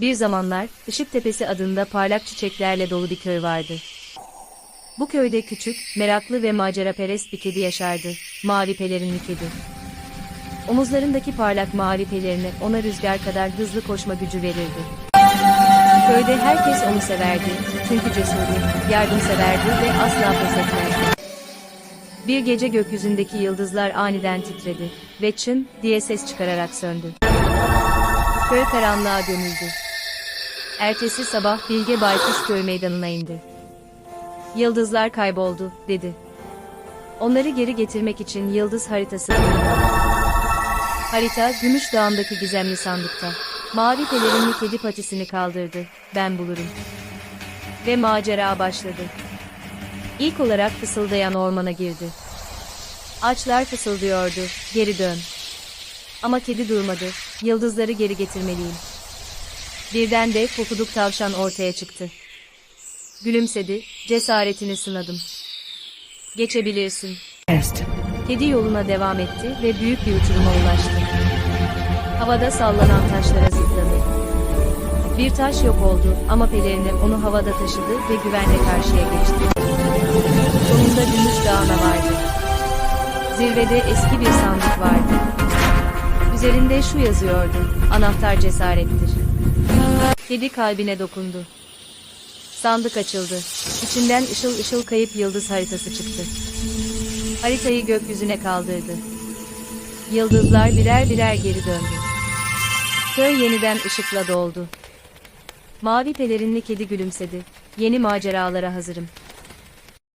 Bir zamanlar, Işık Tepesi adında parlak çiçeklerle dolu bir köy vardı. Bu köyde küçük, meraklı ve maceraperest bir kedi yaşardı. Mavi pelerinli kedi. Omuzlarındaki parlak mavi pelerini ona rüzgar kadar hızlı koşma gücü verirdi. Köyde herkes onu severdi. Çünkü cesurdu, yardımseverdi ve asla pes etmezdi. Bir gece gökyüzündeki yıldızlar aniden titredi ve çın diye ses çıkararak söndü. Köy karanlığa gömüldü. Ertesi sabah Bilge Baykuş köy meydanına indi. Yıldızlar kayboldu, dedi. Onları geri getirmek için yıldız haritası. Harita, Gümüş Dağı'ndaki gizemli sandıkta. Mavi pelerinli kedi patisini kaldırdı. Ben bulurum. Ve macera başladı. İlk olarak fısıldayan ormana girdi. Ağaçlar fısıldıyordu, geri dön. Ama kedi durmadı, yıldızları geri getirmeliyim. Birden de pofuduk tavşan ortaya çıktı. Gülümsedi, cesaretini sınadım. Geçebilirsin. Est. Kedi yoluna devam etti ve büyük bir uçuruma ulaştı. Havada sallanan taşlara zıpladı. Bir taş yok oldu ama pelerini onu havada taşıdı ve güvenle karşıya geçti. Sonunda Gümüş Dağı'na vardı. Zirvede eski bir sandık vardı. Üzerinde şu yazıyordu, anahtar cesarettir. Kedi kalbine dokundu. Sandık açıldı. İçinden ışıl ışıl kayıp yıldız haritası çıktı. Haritayı gökyüzüne kaldırdı. Yıldızlar birer birer geri döndü. Köy yeniden ışıkla doldu. Mavi pelerinli kedi gülümsedi. Yeni maceralara hazırım.